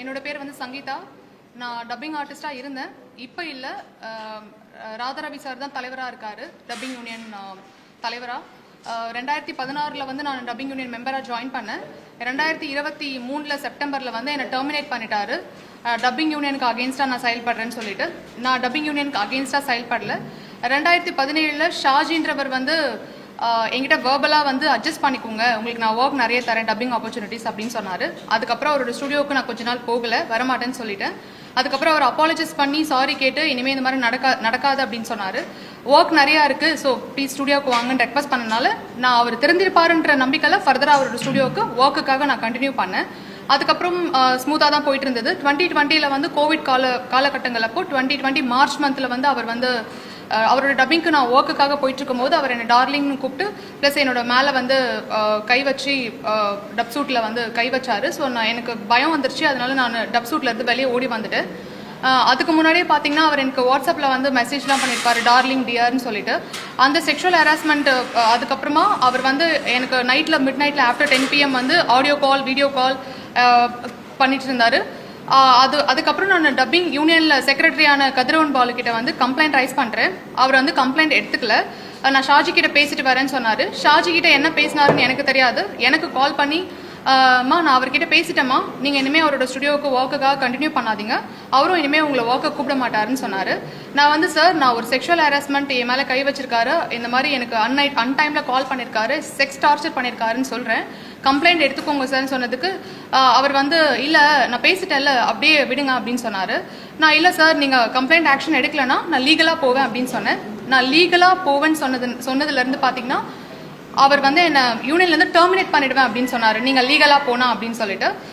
என்னோட பேர் வந்து சங்கீதா. நான் டப்பிங் ஆர்டிஸ்டாக இருந்தேன். இப்போ இல்லை ராதாரவி சார் தான் தலைவராக இருக்கார். டப்பிங் யூனியன் தலைவராக ரெண்டாயிரத்தி பதினாறில் வந்து நான் டப்பிங் யூனியன் மெம்பராக ஜாயின் பண்ணேன். ரெண்டாயிரத்தி இருபத்தி மூணில் செப்டம்பரில் வந்து என்னை டெர்மினேட் பண்ணிட்டாரு. டப்பிங் யூனியனுக்கு அகேன்ஸ்டாக நான் செயல்படுறேன்னு சொல்லிட்டு. நான் டப்பிங் யூனியனுக்கு அகேன்ஸ்டாக செயல்படல. ரெண்டாயிரத்தி பதினேழில் ஷாஜின்றவர் வந்து என்கிட்ட வேர்பலாக வந்து அட்ஜஸ்ட் பண்ணிக்கோங்க. உங்களுக்கு நான் ஒர்க் நிறைய தரேன் டப்பிங் ஆப்பர்ச்சுனிட்டிஸ் அப்படின்னு சொன்னார். அதுக்கப்புறம் அவரோட ஸ்டுடியோவுக்கு நான் கொஞ்ச நாள் போகல வரமாட்டேன்னு சொல்லிட்டேன். அதுக்கப்புறம் அவர் அப்பாலஜைஸ் பண்ணி சாரி கேட்டு இனிமேல் இந்த மாதிரி நடக்கா நடக்காது அப்படின்னு சொன்னார். ஒர்க் நிறையா இருக்குது ஸோ ப்ளீஸ் ஸ்டுடியோக்கு வாங்கன்னு ரெக்வஸ்ட் பண்ணனால நான் அவர் திறந்திருப்பாருன்ற நம்பிக்கையில் ஃபர்தராக அவரோட ஸ்டுடியோவுக்கு ஒர்க்குக்காக நான் கண்டினியூ பண்ணேன். அதுக்கப்புறம் ஸ்மூத்தாக தான் போயிட்டு இருந்தது டுவெண்ட்டி டுவெண்ட்டியில் வந்து கோவிட் கால காலகட்டங்கள் அப்போ டுவெண்ட்டி டுவெண்ட்டி மார்ச் மந்தில் வந்து அவர் வந்து அவரோட டப்பிங்க்கு நான் ஒர்க்குக்காக போயிட்டு இருக்கும்போது அவர் என்னை டார்லிங்னு கூப்பிட்டு ப்ளஸ் என்னோட மேலே வந்து கை வச்சு டப் சூட்டில் வந்து கை வச்சாரு. ஸோ நான் எனக்கு பயம் வந்துருச்சு. அதனால நான் டப் சூட்லேருந்து வெளியே ஓடி வந்துட்டு அதுக்கு முன்னாடியே பார்த்தீங்கன்னா அவர் எனக்கு வாட்ஸ்அப்பில் வந்து மெசேஜ்லாம் பண்ணியிருப்பாரு டார்லிங் டியர்னு சொல்லிட்டு. அந்த செக்ஷுவல் ஹராஸ்மெண்ட் அதுக்கப்புறமா அவர் வந்து எனக்கு நைட்டில் மிட் நைட்டில் ஆஃப்டர் டென் பிஎம் வந்து ஆடியோ கால் வீடியோ கால் பண்ணிட்டு இருந்தாரு அது அதுக்கப்புறம் நான் டப்பிங் யூனியனில் செக்ரட்டரியான கதிரவன் பாலு கிட்ட வந்து கம்ப்ளைண்ட் ரைஸ் பண்ணுறேன் அவர் வந்து கம்ப்ளைண்ட் எடுத்துக்கல. நான் ஷாஜி கிட்ட பேசிட்டு வரேன்னு சொன்னார். ஷாஜி கிட்ட என்ன பேசினாருன்னு எனக்கு தெரியாது. எனக்கு கால் பண்ணி அம்மா நான் அவர்கிட்ட பேசிட்டேம்மா. நீங்கள் இனிமேல் அவரோட ஸ்டுடியோவுக்கு ஒர்க்குக்காக கண்டினியூ பண்ணாதீங்க. அவரும் இனிமேல் உங்களை ஒர்க்கை கூப்பிட மாட்டாருன்னு சொன்னார். நான் வந்து சார் நான் ஒரு செக்ஷுவல் ஹராஸ்மெண்ட் என் மேலே கை வச்சிருக்காரு. இந்த மாதிரி எனக்கு அன்னை அன்டைமில் கால் பண்ணியிருக்காரு செக்ஸ் டார்ச்சர் பண்ணியிருக்காருன்னு சொல்கிறேன் கம்ப்ளைண்ட் எடுத்துக்கோங்க சார்னு சொன்னதுக்கு அவர் வந்து இல்லை நான் பேசிட்டேன்ல அப்படியே விடுங்க அப்படின்னு சொன்னார். நான் இல்லை சார் நீங்கள் கம்ப்ளைண்ட் ஆக்ஷன் எடுக்கலைன்னா நான் லீகலாக போவேன் அப்படின்னு சொன்னேன். நான் லீகலாக போவேன்னு சொன்னது சொன்னதுலேருந்து பார்த்தீங்கன்னா அவர் வந்து என்ன யூனியன்லேருந்து டெர்மினேட் பண்ணிடுவேன் அப்படின்னு சொன்னார். நீங்கள் லீகலாக போனா அப்படின்னு சொல்லிட்டு.